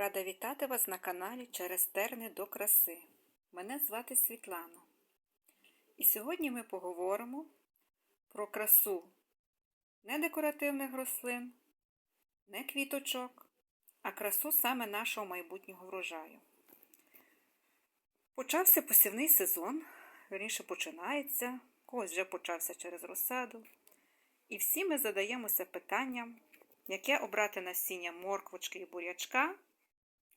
Рада вітати вас на каналі Через терни до краси. Мене звати Світлана. І сьогодні ми поговоримо про красу не декоративних рослин, не квіточок, а красу саме нашого майбутнього врожаю. Почався посівний сезон, верніше починається, когось вже почався через розсаду. І всі ми задаємося питанням, яке обрати насіння морквочки і бурячка,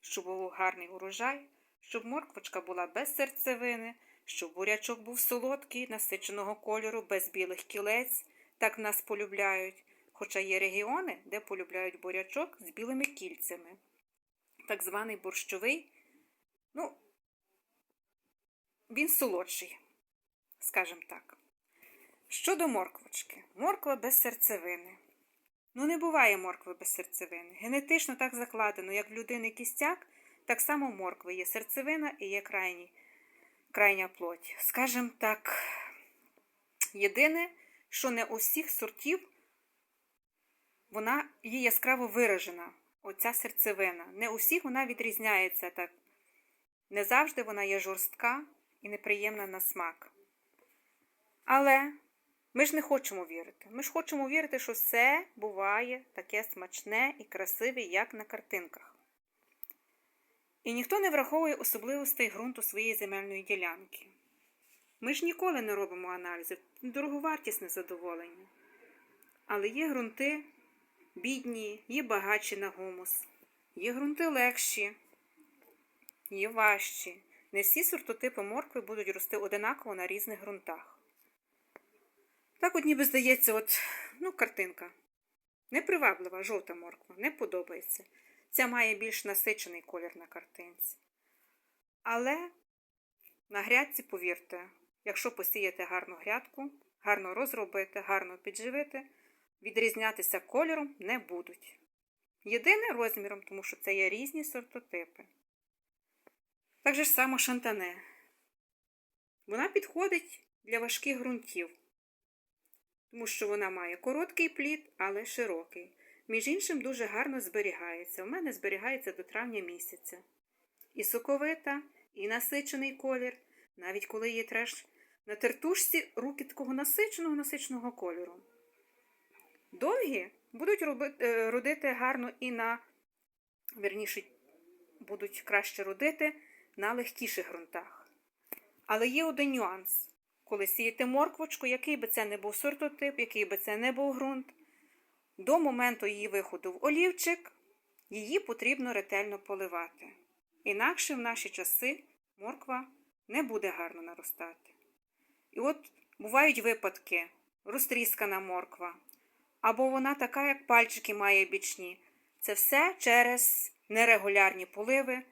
щоб був гарний урожай, щоб морквочка була без серцевини, щоб бурячок був солодкий, насиченого кольору, без білих кілець, так нас полюбляють. Хоча є регіони, де полюбляють бурячок з білими кільцями. Так званий борщовий, ну, він солодший, скажімо так. Щодо морквочки, морква без серцевини. Ну, не буває моркви без серцевини. Генетично так закладено, як в людини кістяк, так само моркви є серцевина і є крайній, крайня плоть. Скажем так, єдине, що не у всіх сортів вона є яскраво виражена, оця серцевина. Не у всіх вона відрізняється так. Не завжди вона є жорстка і неприємна на смак. Але ми ж не хочемо вірити. Ми ж хочемо вірити, що все буває таке смачне і красиве, як на картинках. І ніхто не враховує особливостей ґрунту своєї земельної ділянки. Ми ж ніколи не робимо аналізів, дороговартісне задоволення. Але є ґрунти бідні, є багатші на гумус, є ґрунти легші, є важчі. Не всі сортотипи моркви будуть рости одинаково на різних ґрунтах. Так от ніби здається, от, ну, картинка. Неприваблива, жовта морква, не подобається. Ця має більш насичений колір на картинці. Але на грядці, повірте, якщо посіяти гарну грядку, гарно розробити, гарно підживити, відрізнятися кольором не будуть. Єдине розміром, тому що це є різні сортотипи. Так же ж само шантане. Вона підходить для важких ґрунтів тому що вона має короткий плід, але широкий. Між іншим, дуже гарно зберігається. У мене зберігається до травня місяця. І соковита, і насичений колір, навіть коли її треш на тертушці руки такого насиченого насиченого кольору. Довгі будуть робити, родити гарно і на, верніше, будуть краще родити на легкіших ґрунтах. Але є один нюанс коли сієте морквочку, який би це не був сортотип, який би це не був ґрунт, до моменту її виходу в олівчик, її потрібно ретельно поливати. Інакше в наші часи морква не буде гарно наростати. І от бувають випадки, розтріскана морква, або вона така, як пальчики має бічні. Це все через нерегулярні поливи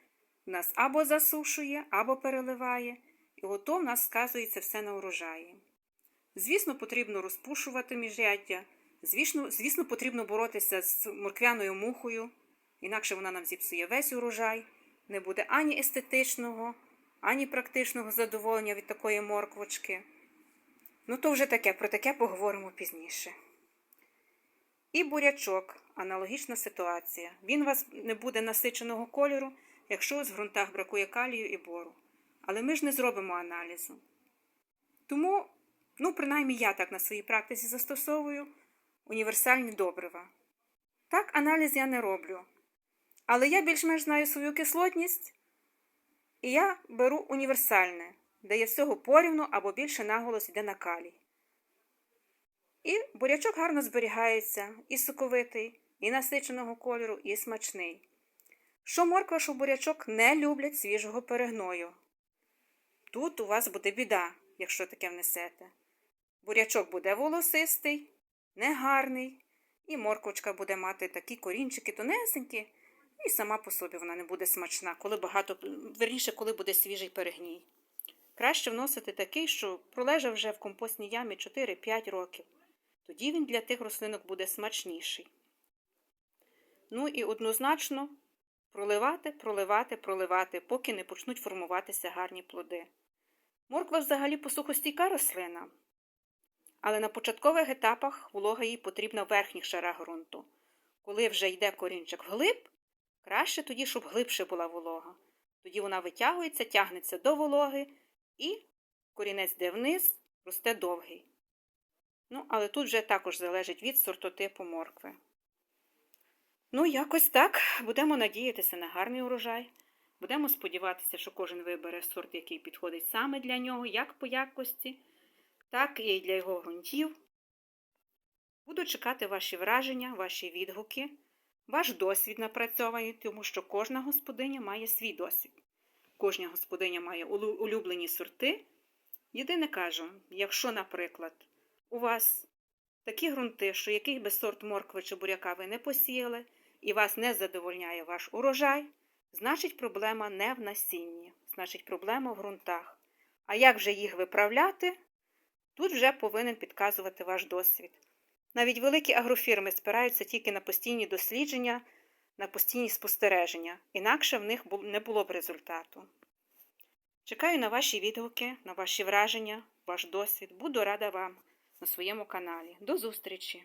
нас або засушує, або переливає. І ото в нас сказується все на урожаї. Звісно, потрібно розпушувати міжряддя, звісно, звісно, потрібно боротися з морквяною мухою, інакше вона нам зіпсує весь урожай, не буде ані естетичного, ані практичного задоволення від такої морквочки. Ну, то вже таке, про таке поговоримо пізніше. І бурячок аналогічна ситуація. Він у вас не буде насиченого кольору, якщо у ґрунтах бракує калію і бору. Але ми ж не зробимо аналізу. Тому, ну, принаймні, я так на своїй практиці застосовую універсальні добрива. Так, аналіз я не роблю. Але я більш-менш знаю свою кислотність, і я беру універсальне, де є всього порівну або більше наголос йде на калій. І бурячок гарно зберігається, і соковитий, і насиченого кольору, і смачний. Що морква, що бурячок не люблять свіжого перегною. Тут у вас буде біда, якщо таке внесете. Бурячок буде волосистий, негарний, і морквочка буде мати такі корінчики тонесенькі, і сама по собі вона не буде смачна, коли багато, верніше, коли буде свіжий перегній. Краще вносити такий, що пролежав вже в компостній ямі 4-5 років. Тоді він для тих рослинок буде смачніший. Ну і однозначно проливати, проливати, проливати, поки не почнуть формуватися гарні плоди. Морква взагалі посухостійка рослина, але на початкових етапах волога їй потрібна в верхніх шарах ґрунту. Коли вже йде корінчик вглиб, Краще тоді, щоб глибше була волога. Тоді вона витягується, тягнеться до вологи і корінець йде вниз, росте довгий. Ну, але тут вже також залежить від сортотипу моркви. Ну, якось так. Будемо надіятися на гарний урожай. Будемо сподіватися, що кожен вибере сорт, який підходить саме для нього, як по якості, так і для його ґрунтів. Буду чекати ваші враження, ваші відгуки, ваш досвід напрацьований, тому що кожна господиня має свій досвід. Кожна господиня має улюблені сорти. Єдине кажу, якщо, наприклад, у вас такі ґрунти, що який би сорт моркви чи буряка ви не посіяли, і вас не задовольняє ваш урожай, значить проблема не в насінні, значить проблема в ґрунтах. А як вже їх виправляти, тут вже повинен підказувати ваш досвід. Навіть великі агрофірми спираються тільки на постійні дослідження, на постійні спостереження, інакше в них не було б результату. Чекаю на ваші відгуки, на ваші враження, ваш досвід. Буду рада вам на своєму каналі. До зустрічі!